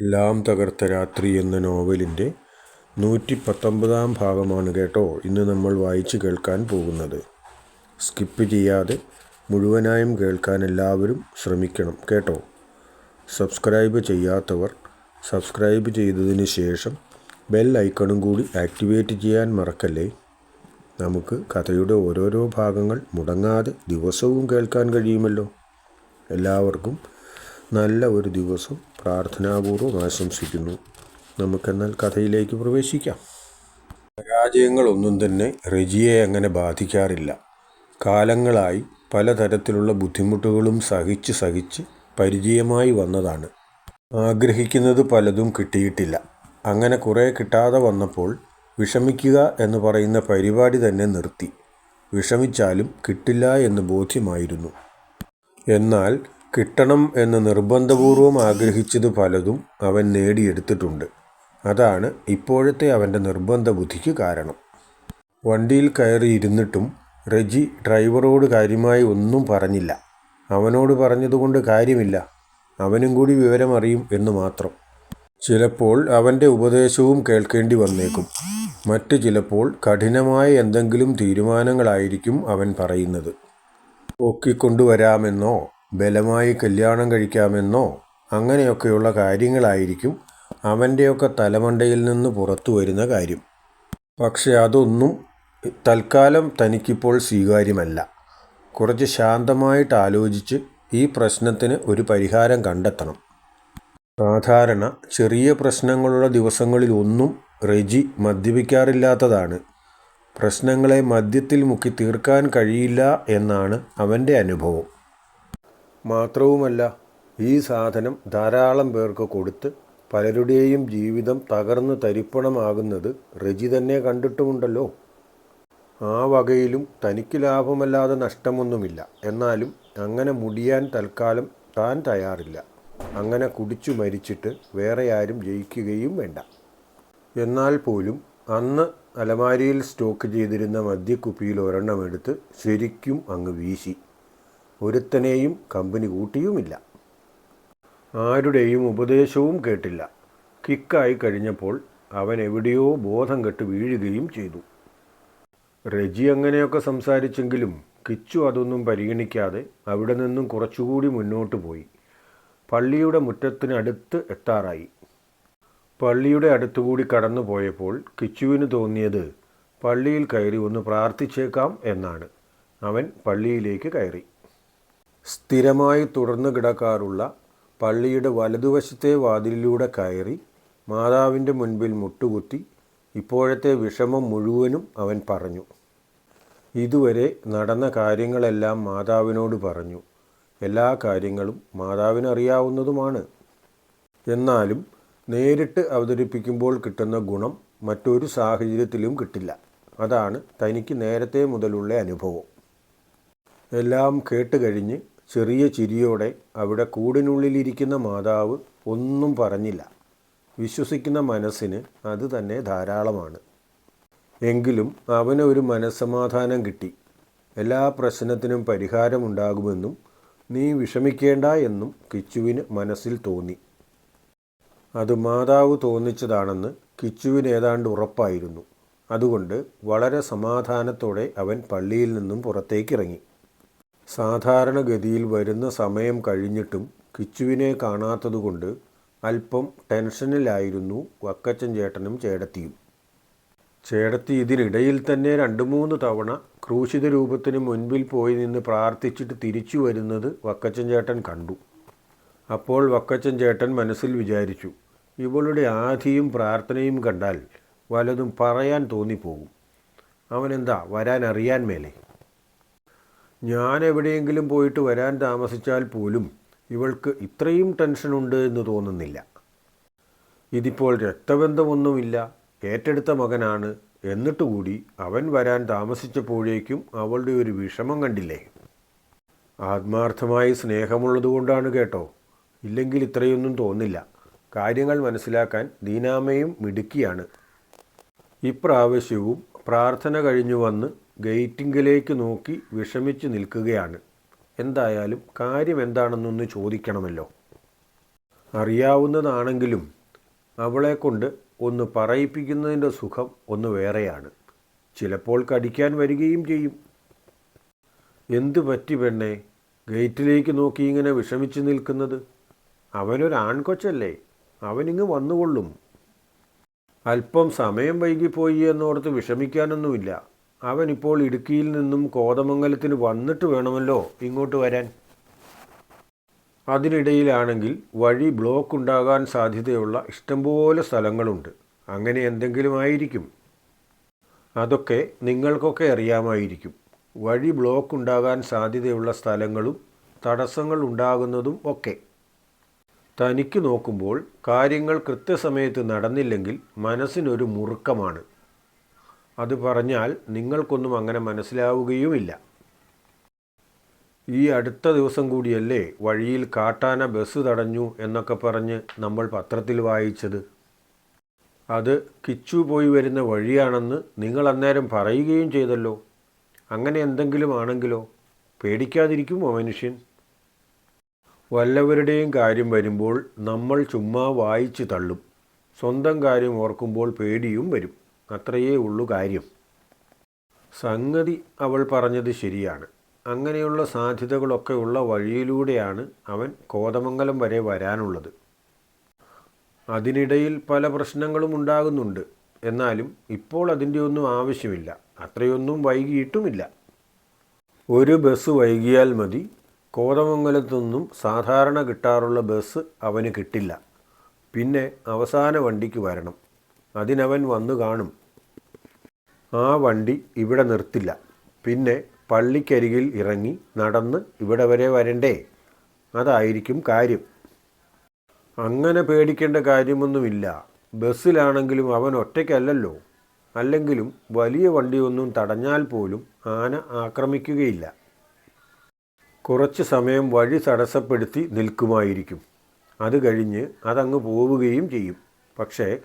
എല്ലാം തകർത്ത രാത്രി എന്ന നോവലിന്റെ നൂറ്റി പത്തൊമ്പതാം ഭാഗമാണ് കേട്ടോ ഇന്ന് നമ്മൾ വായിച്ചു കേൾക്കാൻ പോകുന്നത്. സ്കിപ്പ് ചെയ്യാതെ മുഴുവനായും കേൾക്കാൻ എല്ലാവരും ശ്രമിക്കണം കേട്ടോ. സബ്സ്ക്രൈബ് ചെയ്യാത്തവർ സബ്സ്ക്രൈബ് ചെയ്തതിന് ശേഷം ബെൽ ഐക്കണും കൂടി ആക്ടിവേറ്റ് ചെയ്യാൻ മറക്കല്ലേ? നമുക്ക് കഥയുടെ ഓരോരോ ഭാഗങ്ങൾ മുടങ്ങാതെ ദിവസവും കേൾക്കാൻ കഴിയുമല്ലോ? എല്ലാവർക്കും നല്ല ഒരു ദിവസം പ്രാർത്ഥനാപൂർവം ആശംസിക്കുന്നു. നമുക്കെന്നാൽ കഥയിലേക്ക് പ്രവേശിക്കാം. പരാജയങ്ങളൊന്നും തന്നെ റെജിയെ അങ്ങനെ ബാധിക്കാറില്ല. കാലങ്ങളായി പലതരത്തിലുള്ള ബുദ്ധിമുട്ടുകളും സഹിച്ച് സഹിച്ച് പരിചയമായി വന്നതാണ്. ആഗ്രഹിക്കുന്നത് പലതും കിട്ടിയിട്ടില്ല. അങ്ങനെ കുറേ കിട്ടാതെ വന്നപ്പോൾ വിഷമിക്കുക എന്ന് പറയുന്ന പരിപാടി തന്നെ നിർത്തി. വിഷമിച്ചാലും കിട്ടില്ല എന്ന് ബോധ്യമായിരുന്നു. എന്നാൽ കിട്ടണം എന്ന് നിർബന്ധപൂർവം ആഗ്രഹിച്ചത് പലതും അവൻ നേടിയെടുത്തിട്ടുണ്ട്. അതാണ് ഇപ്പോഴത്തെ അവന്റെ നിർബന്ധ ബുദ്ധിക്ക് കാരണം. വണ്ടിയിൽ കയറി ഇരുന്നിട്ടും റെജി ഡ്രൈവറോട് കാര്യമായി ഒന്നും പറഞ്ഞില്ല. അവനോട് പറഞ്ഞതുകൊണ്ട് കാര്യമില്ല. അവനും കൂടി വിവരമറിയും എന്ന് മാത്രം. ചിലപ്പോൾ അവന്റെ ഉപദേശവും കേൾക്കേണ്ടി വന്നേക്കും. മറ്റ് ചിലപ്പോൾ കഠിനമായ എന്തെങ്കിലും തീരുമാനങ്ങളായിരിക്കും അവൻ പറയുന്നത്. പൊക്കിക്കൊണ്ടുവരാമെന്നോ? ബലമായി കല്യാണം കഴിക്കാമെന്നോ അങ്ങനെയൊക്കെയുള്ള കാര്യങ്ങളായിരിക്കും അവന്റെയൊക്കെ തലമണ്ടയിൽ നിന്ന് പുറത്തു വരുന്ന കാര്യം. പക്ഷെ അതൊന്നും തൽക്കാലം തനിക്കിപ്പോൾ സ്വീകാര്യമല്ല. കുറച്ച് ശാന്തമായിട്ട് ആലോചിച്ച് ഈ പ്രശ്നത്തിന് ഒരു പരിഹാരം കണ്ടെത്തണം. സാധാരണ ചെറിയ പ്രശ്നങ്ങളുള്ള ദിവസങ്ങളിലൊന്നും റെജി മദ്യപിക്കാറില്ലാത്തതാണ്. പ്രശ്നങ്ങളെ മദ്യത്തിൽ മുക്കി തീർക്കാൻ കഴിയില്ല എന്നാണ് അവന്റെ അനുഭവം. മാത്രവുമല്ല ഈ സാധനം ധാരാളം പേർക്ക് കൊടുത്ത് പലരുടെയും ജീവിതം തകർന്നു തരിപ്പണമാകുന്നത് റെജി തന്നെ കണ്ടിട്ടുമുണ്ടല്ലോ. ആ വകയിലും തനിക്ക് ലാഭമല്ലാതെ നഷ്ടമൊന്നുമില്ല. എന്നാലും അങ്ങനെ മുടിയാൻ തൽക്കാലം താൻ തയ്യാറില്ല. അങ്ങനെ കുടിച്ചു മരിച്ചിട്ട് വേറെ ആരും ജയിക്കുകയും വേണ്ട. എന്നാൽ പോലും അന്ന് അലമാരിയിൽ സ്റ്റോക്ക് ചെയ്തിരുന്ന മദ്യക്കുപ്പിയിൽ ഒരെണ്ണമെടുത്ത് ശരിക്കും അങ്ങ് വീശി. ഒരുത്തനെയും കമ്പനി കൂട്ടിയുമില്ല. ആരുടെയും ഉപദേശവും കേട്ടില്ല. കിക്കായി കഴിഞ്ഞപ്പോൾ അവൻ എവിടെയോ ബോധം കെട്ട് വീഴുകയും ചെയ്തു. റെജി അങ്ങനെയൊക്കെ സംസാരിച്ചെങ്കിലും കിച്ചു അതൊന്നും പരിഗണിക്കാതെ അവിടെ നിന്നും കുറച്ചുകൂടി മുന്നോട്ട് പോയി. പള്ളിയുടെ മുറ്റത്തിനടുത്ത് എത്താറായി. പള്ളിയുടെ അടുത്തുകൂടി കടന്നു പോയപ്പോൾ കിച്ചുവിന് തോന്നിയത് പള്ളിയിൽ കയറി ഒന്ന് പ്രാർത്ഥിച്ചേക്കാം എന്നാണ്. അവൻ പള്ളിയിലേക്ക് കയറി. സ്ഥിരമായി തുടർന്നു കിടക്കാറുള്ള പള്ളിയുടെ വലതുവശത്തെ വാതിലിലൂടെ കയറി മാതാവിന്റെ മുൻപിൽ മുട്ടുകുത്തി ഇപ്പോഴത്തെ വിഷമം മുഴുവനും അവൻ പറഞ്ഞു. ഇതുവരെ നടന്ന കാര്യങ്ങളെല്ലാം മാതാവിനോട് പറഞ്ഞു. എല്ലാ കാര്യങ്ങളും മാതാവിനറിയാവുന്നതുമാണ്. എന്നാലും നേരിട്ട് അവതരിപ്പിക്കുമ്പോൾ കിട്ടുന്ന ഗുണം മറ്റൊരു സാഹചര്യത്തിലും കിട്ടില്ല. അതാണ് തനിക്ക് നേരത്തെ മുതലുള്ള അനുഭവം. എല്ലാം കേട്ട് കഴിഞ്ഞ് ചെറിയ ചിരിയോടെ അവിടെ കൂടിനുള്ളിലിരിക്കുന്ന മാതാവ് ഒന്നും പറഞ്ഞില്ല. വിശ്വസിക്കുന്ന മനസ്സിന് അത് തന്നെ ധാരാളമാണ്. എങ്കിലും അവന് ഒരു മനസ്സമാധാനം കിട്ടി. എല്ലാ പ്രശ്നത്തിനും പരിഹാരമുണ്ടാകുമെന്നും നീ വിഷമിക്കേണ്ട എന്നും കിച്ചുവിന് മനസ്സിൽ തോന്നി. അത് മാതാവ് തോന്നിച്ചതാണെന്ന് കിച്ചുവിന് ഏതാണ്ട് ഉറപ്പായിരുന്നു. അതുകൊണ്ട് വളരെ സമാധാനത്തോടെ അവൻ പള്ളിയിൽ നിന്നും പുറത്തേക്കിറങ്ങി. സാധാരണഗതിയിൽ വരുന്ന സമയം കഴിഞ്ഞിട്ടും കിച്ചുവിനെ കാണാത്തതുകൊണ്ട് അല്പം ടെൻഷനിലായിരുന്നു വക്കച്ചൻ ചേട്ടനും ചേടത്തിയും. ചേടത്തി ഇതിനിടയിൽ തന്നെ രണ്ട് മൂന്ന് തവണ ക്രൂശിത രൂപത്തിന് മുൻപിൽ പോയി നിന്ന് പ്രാർത്ഥിച്ചിട്ട് തിരിച്ചു വരുന്നത് വക്കച്ചൻ ചേട്ടൻ കണ്ടു. അപ്പോൾ വക്കച്ചൻ ചേട്ടൻ മനസ്സിൽ വിചാരിച്ചു ഇവളുടെ ആധിയും പ്രാർത്ഥനയും കണ്ടാൽ വലതും പറയാൻ തോന്നിപ്പോകും. അവനെന്താ വരാൻ അറിയാൻ മേലെ? ഞാൻ എവിടെയെങ്കിലും പോയിട്ട് വരാൻ താമസിച്ചാൽ പോലും ഇവൾക്ക് ഇത്രയും ടെൻഷനുണ്ട് എന്ന് തോന്നുന്നില്ല. ഇതിപ്പോൾ രക്തബന്ധമൊന്നുമില്ല. ഏറ്റെടുത്ത മകനാണ്. എന്നിട്ട് കൂടി അവൻ വരാൻ താമസിച്ചപ്പോഴേക്കും അവളുടെ ഒരു വിഷമം കണ്ടില്ലേ? ആത്മാർത്ഥമായി സ്നേഹമുള്ളതുകൊണ്ടാണ് കേട്ടോ. ഇല്ലെങ്കിൽ ഇത്രയൊന്നും തോന്നില്ല. കാര്യങ്ങൾ മനസ്സിലാക്കാൻ ദീനാമയും മിടുക്കിയാണ്. ഇപ്രാവശ്യവും പ്രാർത്ഥന കഴിഞ്ഞു വന്ന് ഗേറ്റിങ്കിലേക്ക് നോക്കി വിഷമിച്ച് നിൽക്കുകയാണ്. എന്തായാലും കാര്യം എന്താണെന്നൊന്ന് ചോദിക്കണമല്ലോ. അറിയാവുന്നതാണെങ്കിലും അവളെക്കൊണ്ട് ഒന്ന് പറയിപ്പിക്കുന്നതിന്റെ സുഖം ഒന്ന് വേറെയാണ്. ചിലപ്പോൾ കടിക്കാൻ വരികയും ചെയ്യും. എന്തു പറ്റി പെണ്ണെ? ഗേറ്റിലേക്ക് നോക്കി ഇങ്ങനെ വിഷമിച്ച് നിൽക്കുന്നത്? അവനൊരു ആൺകൊച്ചല്ലേ? അവനിങ്ങ് വന്നുകൊള്ളും. അല്പം സമയം വൈകിപ്പോയി എന്നോർത്ത് വിഷമിക്കാനൊന്നുമില്ല. അവനിപ്പോൾ ഇടുക്കിയിൽ നിന്നും കോതമംഗലത്തിന് വന്നിട്ട് വേണമല്ലോ ഇങ്ങോട്ട് വരാൻ. അതിനിടയിലാണെങ്കിൽ വഴി ബ്ലോക്ക് ഉണ്ടാകാൻ സാധ്യതയുള്ള ഇഷ്ടംപോലെ സ്ഥലങ്ങളുണ്ട്. അങ്ങനെ എന്തെങ്കിലും ആയിരിക്കും. അതൊക്കെ നിങ്ങൾക്കൊക്കെ അറിയാമായിരിക്കും. വഴി ബ്ലോക്ക് ഉണ്ടാകാൻ സാധ്യതയുള്ള സ്ഥലങ്ങളും തടസ്സങ്ങൾ ഉണ്ടാകുന്നതും ഒക്കെ. തനിക്ക് നോക്കുമ്പോൾ കാര്യങ്ങൾ കൃത്യസമയത്ത് നടന്നില്ലെങ്കിൽ മനസ്സിനൊരു മുറുക്കമാണ്. അത് പറഞ്ഞാൽ നിങ്ങൾക്കൊന്നും അങ്ങനെ മനസ്സിലാവുകയുമില്ല. ഈ അടുത്ത ദിവസം കൂടിയല്ലേ വഴിയിൽ കാട്ടാന ബസ് തടഞ്ഞു എന്നൊക്കെ പറഞ്ഞ് നമ്മൾ പത്രത്തിൽ വായിച്ചത്. അത് കിച്ചു പോയി വരുന്ന വഴിയാണെന്ന് നിങ്ങൾ അന്നേരം പറയുകയും ചെയ്തല്ലോ. അങ്ങനെ എന്തെങ്കിലും ആണെങ്കിലോ? പേടിക്കാതിരിക്കുമോ മനുഷ്യൻ? വല്ലവരുടെയും കാര്യം വരുമ്പോൾ നമ്മൾ ചുമ്മാ വായിച്ചു തള്ളും. സ്വന്തം കാര്യം ഓർക്കുമ്പോൾ പേടിയും വരും. അത്രയേ ഉള്ളൂ കാര്യം. സംഗതി അവൾ പറഞ്ഞത് ശരിയാണ്. അങ്ങനെയുള്ള സാധ്യതകളൊക്കെ ഉള്ള വഴിയിലൂടെയാണ് അവൻ കോതമംഗലം വരെ വരാനുള്ളത്. അതിനിടയിൽ പല പ്രശ്നങ്ങളും ഉണ്ടാകുന്നുണ്ട്. എന്നാലും ഇപ്പോൾ അതിന്റെ ഒന്നും ആവശ്യമില്ല. അത്രയൊന്നും വൈകിയിട്ടുമില്ല. ഒരു ബസ് വൈകിയാൽ മതി. കോതമംഗലത്തുനിന്നും സാധാരണ കിട്ടാറുള്ള ബസ് അവന് കിട്ടില്ല. പിന്നെ അവസാന വണ്ടിക്ക് വരണം. അതിനവൻ വന്നു കാണും. ആ വണ്ടി ഇവിടെ നിർത്തില്ല. പിന്നെ പള്ളിക്കരികിൽ ഇറങ്ങി നടന്ന് ഇവിടെ വരെ വരണ്ടേ? അതായിരിക്കും കാര്യം. അങ്ങനെ പേടിക്കേണ്ട കാര്യമൊന്നുമില്ല. ബസ്സിലാണെങ്കിലും അവൻ ഒറ്റയ്ക്കല്ലല്ലോ. അല്ലെങ്കിലും വലിയ വണ്ടിയൊന്നും തടഞ്ഞാൽ പോലും ആന ആക്രമിക്കുകയില്ല. കുറച്ച് സമയം വഴി തടസ്സപ്പെടുത്തി നിൽക്കുമായിരിക്കും. അത് കഴിഞ്ഞ് അതങ്ങ് പോവുകയും ചെയ്യും. പക്ഷേ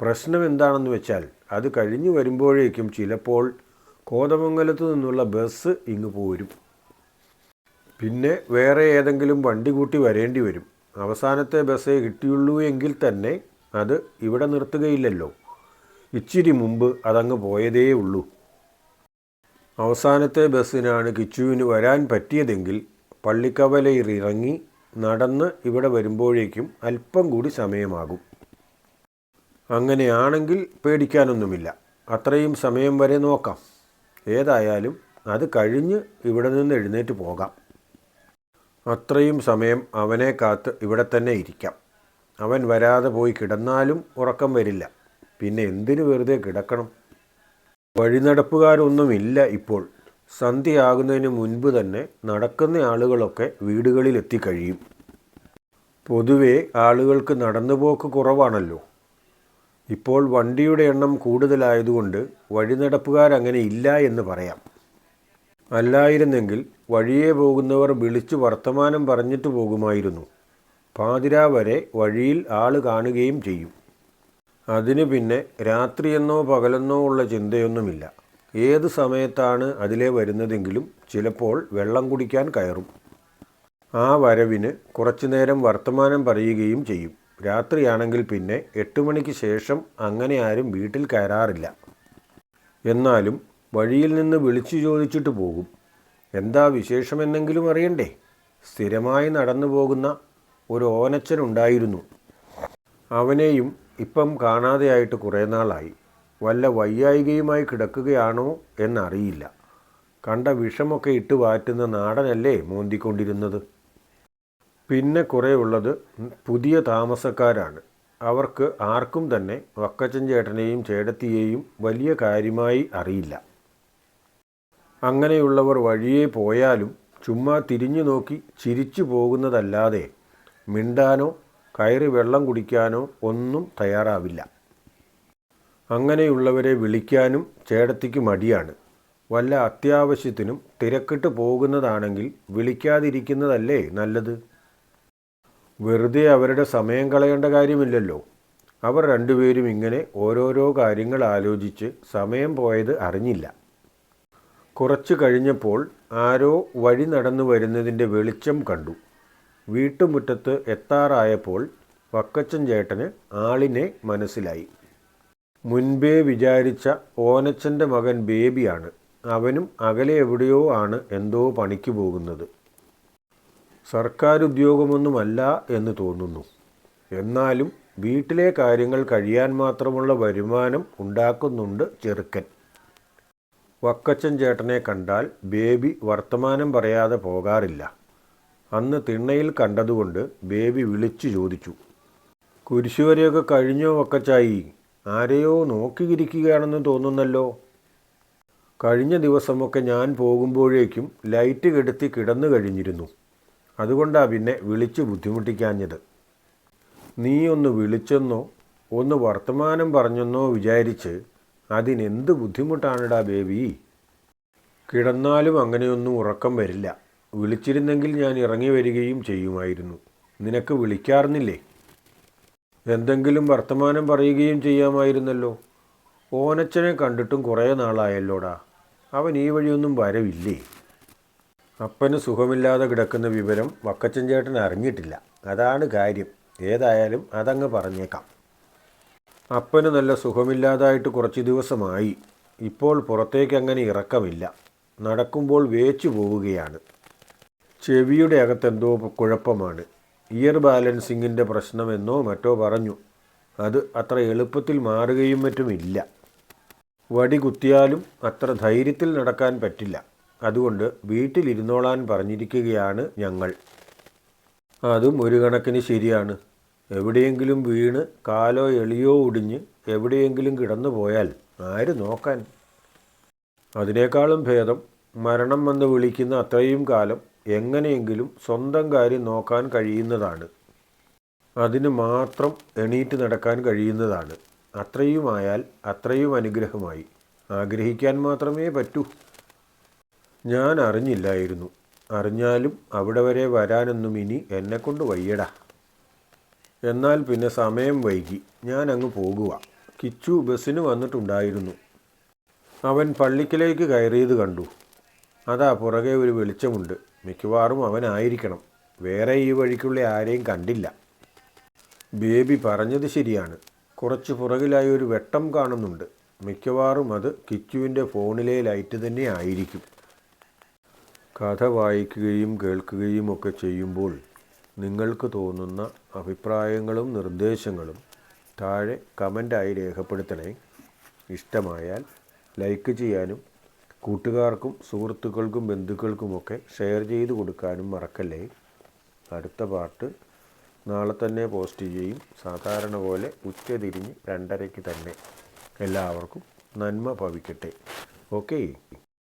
പ്രശ്നം എന്താണെന്ന് വെച്ചാൽ അത് കഴിഞ്ഞ് വരുമ്പോഴേക്കും ചിലപ്പോൾ കോതമംഗലത്തു നിന്നുള്ള ബസ് ഇങ്ങ് പോരും. പിന്നെ വേറെ ഏതെങ്കിലും വണ്ടി കൂട്ടി വരേണ്ടി വരും. അവസാനത്തെ ബസ്സേ കിട്ടിയുള്ളൂ എങ്കിൽ തന്നെ അത് ഇവിടെ നിർത്തുകയില്ലല്ലോ. ഇച്ചിരി മുമ്പ് അതങ്ങ് പോയതേ ഉള്ളൂ. അവസാനത്തെ ബസ്സിനാണ് കിച്ചുവിന് വരാൻ പറ്റിയതെങ്കിൽ പള്ളിക്കവലയിൽ ഇറങ്ങി നടന്ന് ഇവിടെ വരുമ്പോഴേക്കും അല്പം കൂടി സമയമാകും. അങ്ങനെയാണെങ്കിൽ പേടിക്കാനൊന്നുമില്ല. അത്രയും സമയം വരെ നോക്കാം. ഏതായാലും അത് കഴിഞ്ഞ് ഇവിടെ നിന്ന് എഴുന്നേറ്റ് പോകാം. അത്രയും സമയം അവനെ കാത്ത് ഇവിടെ തന്നെ ഇരിക്കാം. അവൻ വരാതെ പോയി കിടന്നാലും ഉറക്കം വരില്ല. പിന്നെ എന്തിനു വെറുതെ കിടക്കണം? വഴിനടപ്പുകാരൊന്നുമില്ല ഇപ്പോൾ. സന്ധ്യയാകുന്നതിന് മുൻപ് തന്നെ നടക്കുന്ന ആളുകളൊക്കെ വീടുകളിലെത്തി എത്തിക്കഴിയും പൊതുവേ ആളുകൾക്ക് നടന്നുപോക്ക് കുറവാണല്ലോ. ഇപ്പോൾ വണ്ടിയുടെ എണ്ണം കൂടുതലായതുകൊണ്ട് വഴിനടപ്പുകാരങ്ങനെ ഇല്ല എന്ന് പറയാം. അല്ലായിരുന്നെങ്കിൽ വഴിയെ പോകുന്നവർ വിളിച്ചു വർത്തമാനം പറഞ്ഞിട്ട് പോകുമായിരുന്നു. പാതിര വരെ വഴിയിൽ ആൾ കാണുകയും ചെയ്യും. അതിന് പിന്നെ രാത്രിയെന്നോ പകലെന്നോ ഉള്ള ചിന്തയൊന്നുമില്ല. ഏത് സമയത്താണ് അതിലെ വരുന്നതെങ്കിലും ചിലപ്പോൾ വെള്ളം കുടിക്കാൻ കയറും. ആ വരവിന് കുറച്ചു നേരം വർത്തമാനം പറയുകയും ചെയ്യും. രാത്രിയാണെങ്കിൽ പിന്നെ എട്ട് മണിക്ക് ശേഷം അങ്ങനെ ആരും വീട്ടിൽ കയറാറില്ല. എന്നാലും വഴിയിൽ നിന്ന് വിളിച്ചു ചോദിച്ചിട്ട് പോകും. എന്താ വിശേഷമെന്നെങ്കിലും അറിയണ്ടേ? സ്ഥിരമായി നടന്നു പോകുന്ന ഒരു ഓനച്ചനുണ്ടായിരുന്നു. അവനെയും ഇപ്പം കാണാതെയായിട്ട് കുറേ നാളായി. വല്ല വയ്യായികയുമായി കിടക്കുകയാണോ എന്നറിയില്ല. കണ്ട വിഷമൊക്കെ ഇട്ട് വാറ്റുന്ന നാടനല്ലേ മോന്തിക്കൊണ്ടിരുന്നത്? പിന്നെ കുറേ ഉള്ളത് പുതിയ താമസക്കാരാണ്. അവർക്ക് ആർക്കും തന്നെ വക്കച്ചൻ ചേട്ടനെയും ചേടത്തിയെയും വലിയ കാര്യമായി അറിയില്ല. അങ്ങനെയുള്ളവർ വഴിയേ പോയാലും ചുമ്മാ തിരിഞ്ഞു നോക്കി ചിരിച്ചു പോകുന്നതല്ലാതെ മിണ്ടാനോ കയറി വെള്ളം കുടിക്കാനോ ഒന്നും തയ്യാറാവില്ല. അങ്ങനെയുള്ളവരെ വിളിക്കാനും ചേടത്തിക്ക് മടിയാണ്. വല്ല അത്യാവശ്യത്തിനും തിരക്കിട്ട് പോകുന്നതാണെങ്കിൽ വിളിക്കാതിരിക്കുന്നതല്ലേ നല്ലത്? വെറുതെ അവരുടെ സമയം കളയേണ്ട കാര്യമില്ലല്ലോ. അവർ രണ്ടുപേരും ഇങ്ങനെ ഓരോരോ കാര്യങ്ങൾ ആലോചിച്ച് സമയം പോയത് അറിഞ്ഞില്ല. കുറച്ചു കഴിഞ്ഞപ്പോൾ ആരോ വഴി നടന്നു വരുന്നതിന്റെ വെളിച്ചം കണ്ടു. വീട്ടുമുറ്റത്ത് എത്താറായപ്പോൾ വക്കച്ചൻ ചേട്ടന് ആളിനെ മനസ്സിലായി. മുൻപേ വിചാരിച്ച ഓനച്ചന്റെ മകൻ ബേബിയാണ്. അവനും അകലെ എവിടെയോ ആണ് എന്തോ പണിക്ക് പോകുന്നത്. സർക്കാർ ഉദ്യോഗമൊന്നുമല്ല എന്ന് തോന്നുന്നു. എന്നാലും വീട്ടിലെ കാര്യങ്ങൾ കഴിയാൻ മാത്രമുള്ള വരുമാനം ഉണ്ടാക്കുന്നുണ്ട് ചെറുക്കൻ. വക്കച്ചൻ ചേട്ടനെ കണ്ടാൽ ബേബി വർത്തമാനം പറയാതെ പോകാറില്ല. അന്ന് തിണ്ണയിൽ കണ്ടതുകൊണ്ട് ബേബി വിളിച്ചു ചോദിച്ചു. കുരിശുവരെയൊക്കെ കഴിഞ്ഞോ വക്കച്ചായി? ആരെയോ നോക്കിയിരിക്കുകയാണെന്ന് തോന്നുന്നല്ലോ. കഴിഞ്ഞ ദിവസമൊക്കെ ഞാൻ പോകുമ്പോഴേക്കും ലൈറ്റ് കെടുത്തി കിടന്നു കഴിഞ്ഞിരുന്നു. അതുകൊണ്ടാണ് പിന്നെ വിളിച്ച് ബുദ്ധിമുട്ടിക്കാഞ്ഞത്. നീ ഒന്ന് വിളിച്ചെന്നോ ഒന്ന് വർത്തമാനം പറഞ്ഞെന്നോ വിചാരിച്ച് അതിനെന്ത് ബുദ്ധിമുട്ടാണിടാ ബേബി? കിടന്നാലും അങ്ങനെയൊന്നും ഉറക്കം വരില്ല. വിളിച്ചിരുന്നെങ്കിൽ ഞാൻ ഇറങ്ങി വരികയും ചെയ്യുമായിരുന്നു. നിനക്ക് വിളിക്കാറുന്നില്ലേ? എന്തെങ്കിലും വർത്തമാനം പറയുകയും ചെയ്യാമായിരുന്നല്ലോ. ഓനച്ചനെ കണ്ടിട്ടും കുറേ നാളായല്ലോടാ. അവൻ ഈ വഴിയൊന്നും വരവില്ലേ? അപ്പന് സുഖമില്ലാതെ കിടക്കുന്ന വിവരം വക്കച്ചൻ ചേട്ടൻ അറിഞ്ഞിട്ടില്ല. അതാണ് കാര്യം. ഏതായാലും അതങ്ങ് പറഞ്ഞേക്കാം. അപ്പന് നല്ല സുഖമില്ലാതായിട്ട് കുറച്ച് ദിവസമായി. ഇപ്പോൾ പുറത്തേക്ക് അങ്ങനെ ഇറക്കമില്ല. നടക്കുമ്പോൾ വേച്ചു പോവുകയാണ്. ചെവിയുടെ അകത്തെന്തോ കുഴപ്പമാണ്. ഇയർ ബാലൻസിങ്ങിന്റെ പ്രശ്നമെന്നോ മറ്റോ പറഞ്ഞു. അത് അത്ര എളുപ്പത്തിൽ മാറുകയും മറ്റുമില്ല. വടി കുത്തിയാലും അത്ര ധൈര്യത്തിൽ നടക്കാൻ പറ്റില്ല. അതുകൊണ്ട് വീട്ടിലിരുന്നോളാൻ പറഞ്ഞിരിക്കുകയാണ് ഞങ്ങൾ. അതും ഒരു കണക്കിന് ശരിയാണ്. എവിടെയെങ്കിലും വീണ് കാലോ എളിയോ ഒടിഞ്ഞ് എവിടെയെങ്കിലും കിടന്നു പോയാൽ ആര് നോക്കാൻ? അതിനേക്കാളും ഭേദം മരണം വന്ന് വിളിക്കുന്ന അത്രയും കാലം എങ്ങനെയെങ്കിലും സ്വന്തം കാര്യം നോക്കാൻ കഴിയുന്നതാണ്. അതിന് മാത്രം എണീറ്റ് നടക്കാൻ കഴിയുന്നതാണ്. അത്രയുമായാൽ അത്രയും അനുഗ്രഹമായി. ആഗ്രഹിക്കാൻ മാത്രമേ പറ്റൂ. ഞാൻ അറിഞ്ഞില്ലായിരുന്നു. അറിഞ്ഞാലും അവിടെ വരെ വരാനൊന്നും ഇനി എന്നെക്കൊണ്ട് വയ്യടാ. എന്നാൽ പിന്നെ സമയം വൈകി. ഞാൻ അങ്ങ് പോകുക കിച്ചു ബസ്സിന് വന്നിട്ടുണ്ടായിരുന്നു. അവൻ പള്ളിക്കലേക്ക് കയറിയത് കണ്ടു. അതാ പുറകെ ഒരു വെളിച്ചമുണ്ട്. മിക്കവാറും അവനായിരിക്കണം വേറെ ഈ വഴിക്കുള്ള ആരെയും കണ്ടില്ല. ബേബി പറഞ്ഞത് ശരിയാണ്. കുറച്ച് പുറകിലായി ഒരു വെട്ടം കാണുന്നുണ്ട്. മിക്കവാറും അത് കിച്ചുവിന്റെ ഫോണിലെ ലൈറ്റ് തന്നെ ആയിരിക്കും. കഥ വായിക്കുകയും കേൾക്കുകയും ഒക്കെ ചെയ്യുമ്പോൾ നിങ്ങൾക്ക് തോന്നുന്ന അഭിപ്രായങ്ങളും നിർദ്ദേശങ്ങളും താഴെ കമന്റായി രേഖപ്പെടുത്തണേ. ഇഷ്ടമായാൽ ലൈക്ക് ചെയ്യാനും കൂട്ടുകാർക്കും സുഹൃത്തുക്കൾക്കും ബന്ധുക്കൾക്കുമൊക്കെ ഷെയർ ചെയ്ത് കൊടുക്കാനും മറക്കല്ലേ? അടുത്ത പാട്ട് നാളെ തന്നെ പോസ്റ്റ് ചെയ്യും. സാധാരണ പോലെ ഉച്ചതിരിഞ്ഞ് രണ്ടരയ്ക്ക് തന്നെ. എല്ലാവർക്കും നന്മ ഭവിക്കട്ടെ. ഓക്കേ.